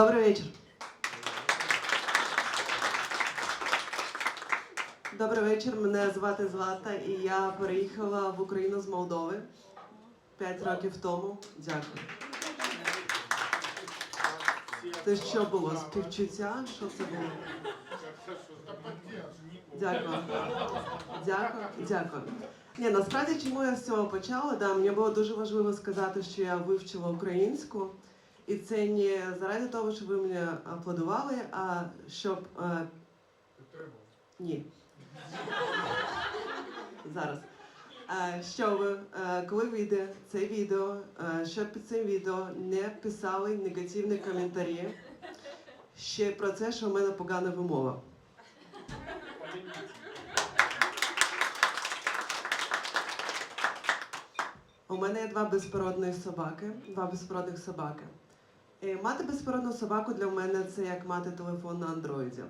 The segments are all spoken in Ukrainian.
Добрий вечір. Добрий вечір. Мене звати Злата, і я переїхала в Україну з Молдови 5 років тому. Дякую. Це що було? Співчуття? Що це було? Дякую. Дякую. Дякую. Ні, насправді чому я з цього почала? Да, мені було дуже важливо сказати, що я вивчила українську. І це не заради того, щоб ви мені аплодували, а щоб. Е, ні. Зараз. Е, щоб е, коли вийде це відео, щоб під цим відео не писали негативні коментарі ще про це, що в мене погана вимова. У мене є два безпородних собаки, два безпородних собаки. І мати безпородну собаку для мене це як мати телефон на андроїді.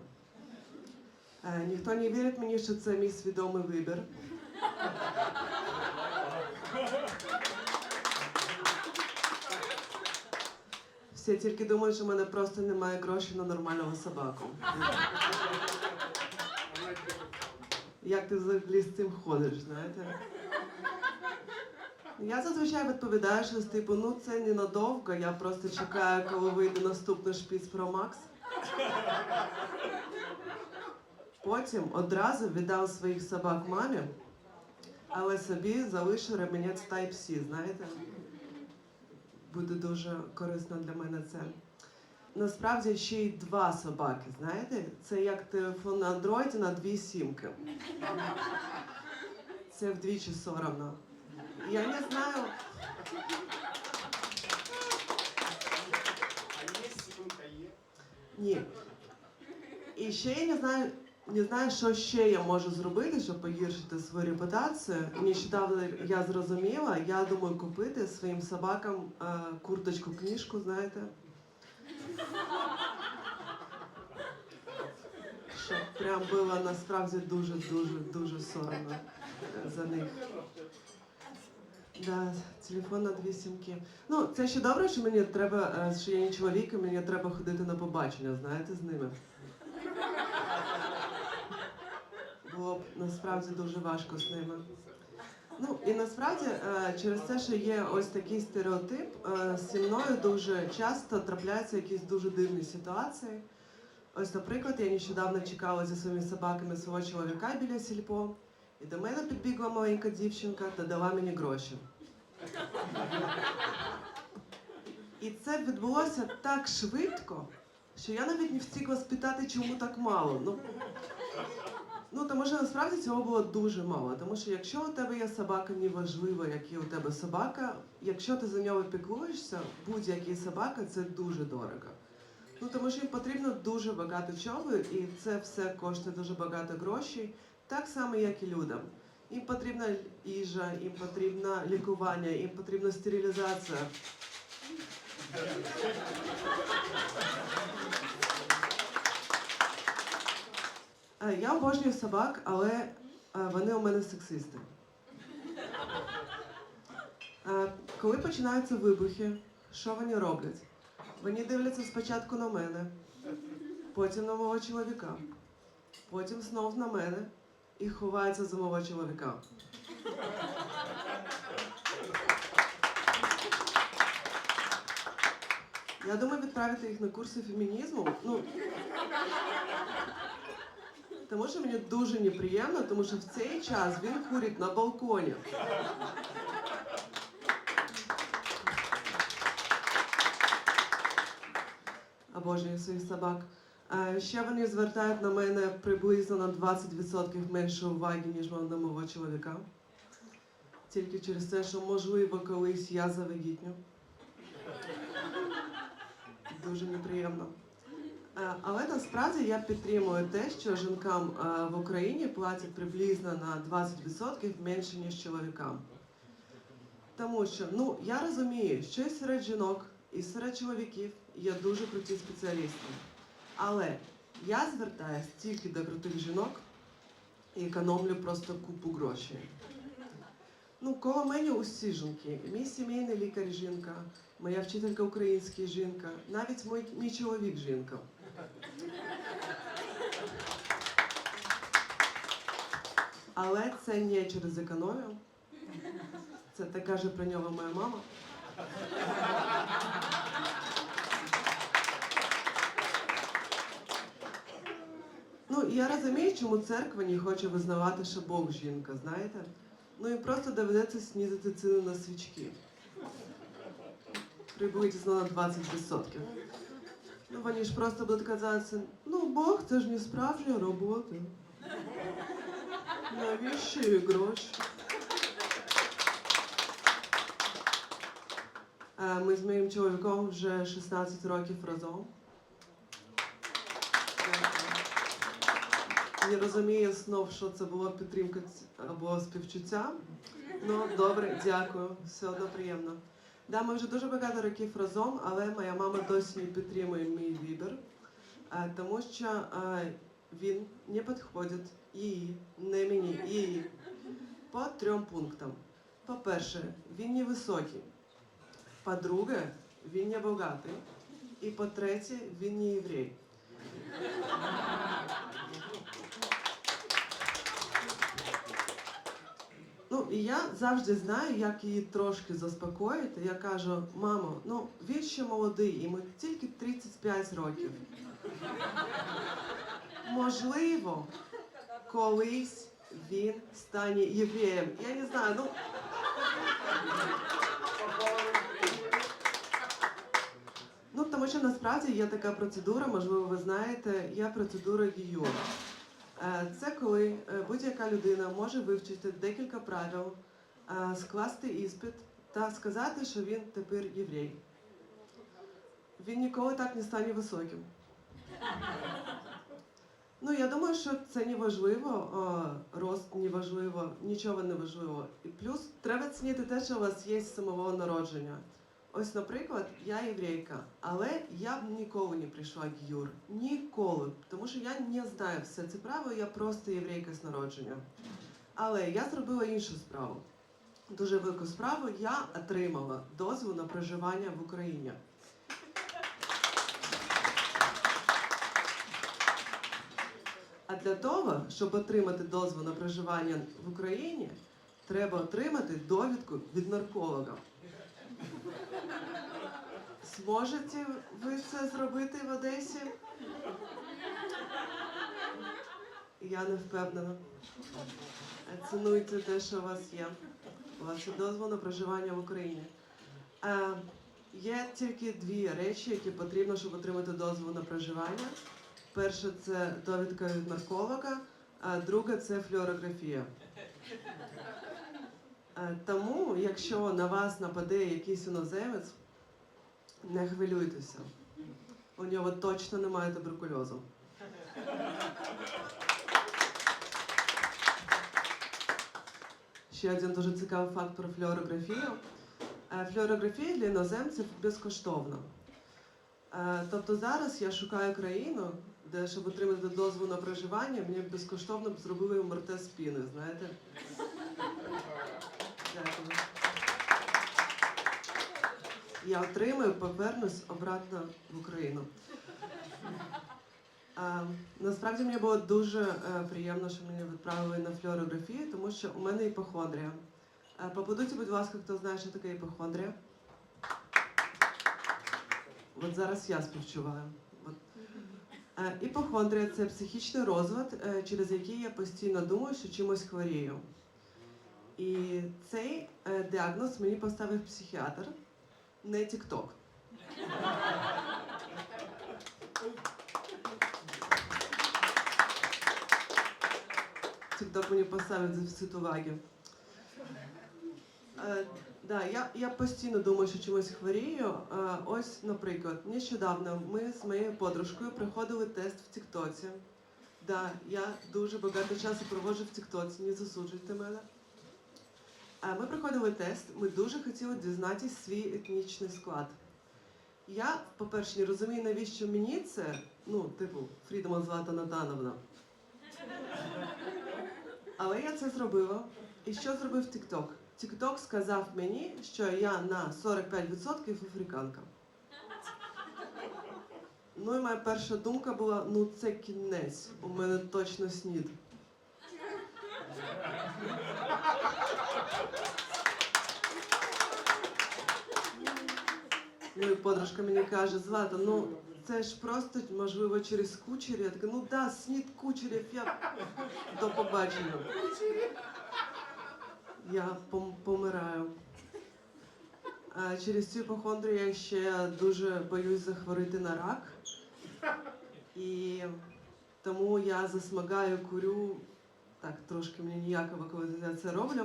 Е, ніхто не вірить мені, що це мій свідомий вибір. Всі тільки думають, що в мене просто немає грошей на нормального собаку. Як ти взагалі з цим ходиш, знаєте? Я зазвичай відповідаю, що типу, ну це ненадовго, я просто чекаю, коли вийде наступний шпіц про Макс. Потім одразу віддав своїх собак мамі, але собі залишив ремінець Type-C, знаєте? Буде дуже корисно для мене це. Насправді ще й два собаки, знаєте? Це як телефон на андроїді на дві сімки. Це вдвічі соромно. Я не знаю. А є сімка є? Ні. І ще я не знаю, не знаю, що ще я можу зробити, щоб погіршити свою репутацію. Нещодавно я зрозуміла, я думаю купити своїм собакам е, курточку, книжку, знаєте. Щоб прям було насправді дуже, дуже, дуже соромно за них. Да, телефон на дві сімки. Ну, це ще добре, що мені треба, е, що я не чоловік, і мені треба ходити на побачення, знаєте, з ними. Було б насправді дуже важко з ними. Ну і насправді е, через те, що є ось такий стереотип, е, зі мною дуже часто трапляються якісь дуже дивні ситуації. Ось, наприклад, я нещодавно чекала зі своїми собаками свого чоловіка біля сільпо, і до мене підбігла маленька дівчинка та дала мені гроші. І це відбулося так швидко, що я навіть не встигла спитати, чому так мало. Ну, ну тому що насправді цього було дуже мало. Тому що якщо у тебе є собака, неважливо, який у тебе собака, якщо ти за нього піклуєшся, будь-який собака це дуже дорого. Ну тому що їм потрібно дуже багато чого, і це все коштує дуже багато грошей, так само, як і людям. Їм потрібна їжа, їм потрібно лікування, їм потрібна стерилізація. Е, Я обожнюю собак, але е, вони у мене сексисти. Е, Коли починаються вибухи, що вони роблять? Вони дивляться спочатку на мене, потім на мого чоловіка, потім знов на мене і ховаються за мого чоловіка. Я думаю відправити їх на курси фемінізму. Ну, тому що мені дуже неприємно, тому що в цей час він курить на балконі. Обожнюю своїх собак. Е, Ще вони звертають на мене приблизно на 20% менше уваги, ніж на мого чоловіка. Тільки через те, що можливо колись я завагітню. Дуже неприємно. Е, Але насправді я підтримую те, що жінкам е, в Україні платять приблизно на 20% менше, ніж чоловікам. Тому що ну я розумію, що і серед жінок, і серед чоловіків є дуже круті спеціалісти. Але я звертаюся тільки до крутих жінок і економлю просто купу грошей. Ну, коло мене усі жінки. Мій сімейний лікар жінка, моя вчителька української жінка, навіть мій, мій чоловік жінка. Але це не через економію. Це так каже про нього моя мама. Ну, я розумію, чому церква не хоче визнавати, що Бог жінка, знаєте? Ну і просто доведеться знизити ціну на свічки. Приблизно на 20%. Ну, вони ж просто будуть казати, ну, Бог це ж не справжня робота. Навіщо їй гроші? Е, Ми з моїм чоловіком вже 16 років разом. Не розумію знов, що це була підтримка або співчуття. Ну, добре, дякую. Все одно приємно. Да, ми вже дуже багато років разом, але моя мама досі не підтримує мій вибір, е, тому що е, він не підходить їй, не мені, їй по трьом пунктам. По-перше, він не високий. По-друге, він не багатий. І по-третє, він не єврей. Ну, і я завжди знаю, як її трошки заспокоїти. Я кажу, мамо, ну він ще молодий, йому тільки 35 років. Можливо, колись він стане євреєм. Я не знаю, ну. Ну, тому що насправді є така процедура, можливо, ви знаєте, є процедура гіюр. Е, Це коли е, будь-яка людина може вивчити декілька правил, е, скласти іспит та сказати, що він тепер єврей. Він ніколи так не стане високим. Ну, я думаю, що це не важливо, рост не важливо, нічого не важливо. І плюс треба цінити те, що у вас є з самого народження. Ось, наприклад, я єврейка, але я б ніколи не прийшла в Юр. Ніколи. Тому що я не знаю все це право, я просто єврейка з народження. Але я зробила іншу справу. Дуже велику справу я отримала дозвіл на проживання в Україні. А для того, щоб отримати дозвіл на проживання в Україні, треба отримати довідку від нарколога. Зможете ви це зробити в Одесі? Я не впевнена. Цінуйте те, що у вас є. У вас є дозвіл на проживання в Україні. Е, є тільки дві речі, які потрібно, щоб отримати дозвіл на проживання. Перше це довідка від нарколога, а друге це флюорографія. Е, Тому, якщо на вас нападе якийсь іноземець, не хвилюйтеся. У нього точно немає туберкульозу. Ще один дуже цікавий факт про флюорографію. Е, Флюорографія для іноземців безкоштовна. Е, Тобто зараз я шукаю країну, де щоб отримати дозвіл на проживання, мені безкоштовно б зробили МРТ спіни, знаєте? Дякую. Я отримаю, повернусь обратно в Україну. А, насправді мені було дуже е, приємно, що мене відправили на флюорографію, тому що у мене іпохондрія. Е, Поаплодуйте, будь ласка, хто знає, що таке іпохондрія. От зараз я співчуваю. От. Е, Іпохондрія це психічний розлад, е, через який я постійно думаю, що чимось хворію. І цей е, діагноз мені поставив психіатр, не. TikTok мені поставив дефіцит уваги. Е, да, я, я постійно думаю, що чимось хворію. Е, ось, наприклад, нещодавно ми з моєю подружкою проходили тест в Тіктоці. Да, я дуже багато часу проводжу в Тіктоці, не засуджуйте мене. Ми проходили тест, ми дуже хотіли дізнатися свій етнічний склад. Я, по-перше, не розумію, навіщо мені це, ну, типу, Фрідома Злата Натановна. Але я це зробила. І що зробив TikTok? TikTok сказав мені, що я на 45% африканка. Ну і моя перша думка була: ну це кінець, у мене точно снід. Ну і подружка мені каже, Злата, ну це ж просто можливо через кучері. Я така, ну да, снід кучерів, я до побачення. Я пом- помираю. А через цю іпохондрію я ще дуже боюсь захворіти на рак. І тому я засмагаю, курю. Так, трошки мені ніяково, коли я це роблю.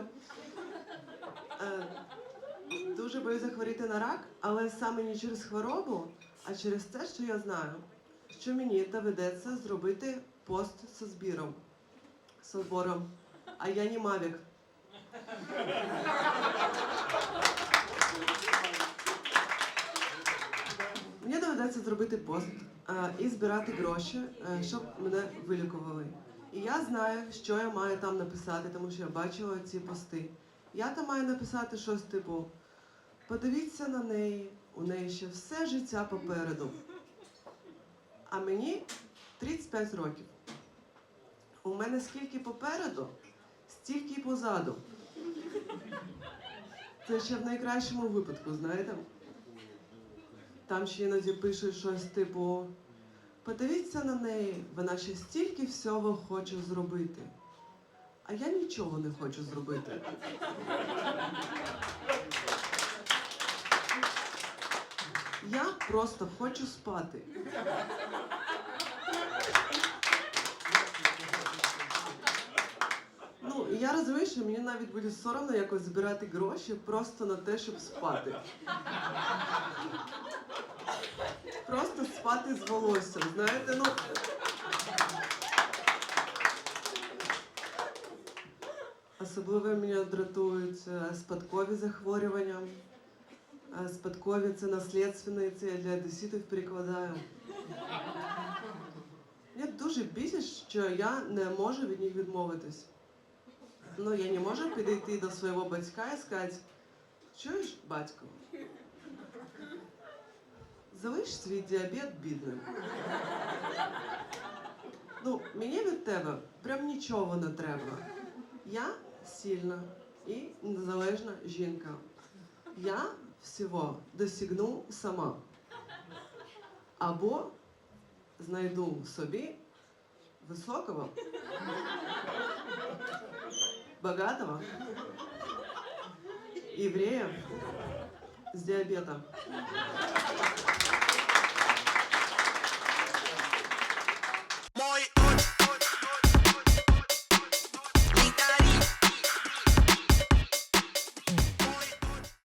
Дуже боюсь захворіти на рак, але саме не через хворобу, а через те, що я знаю, що мені доведеться зробити пост зі збіром, з збором, а я не мавік. Мені доведеться зробити пост е, і збирати гроші, е, щоб мене вилікували. І я знаю, що я маю там написати, тому що я бачила ці пости. Я там маю написати щось типу: подивіться на неї, у неї ще все життя попереду. А мені 35 років. У мене скільки попереду, стільки й позаду. Це ще в найкращому випадку, знаєте? Там ще іноді пишуть щось типу: подивіться на неї, вона ще стільки всього хоче зробити. А я нічого не хочу зробити. Я просто хочу спати. Ну, я розумію, що мені навіть буде соромно якось збирати гроші просто на те, щоб спати. Просто спати з волоссям, знаєте, ну. Особливо мене дратують е, спадкові захворювання. Е, Спадкові це наслідственні, це я для одеситів перекладаю. Мене дуже бісить, що я не можу від них відмовитись. Ну, я не можу підійти до свого батька і сказати, чуєш, батько, залиш свій діабет бідним. Ну, мені від тебе прям нічого не треба. Я сильна і незалежна жінка. Я всього досягну сама. Або знайду собі високого, богатого еврея с диабетом.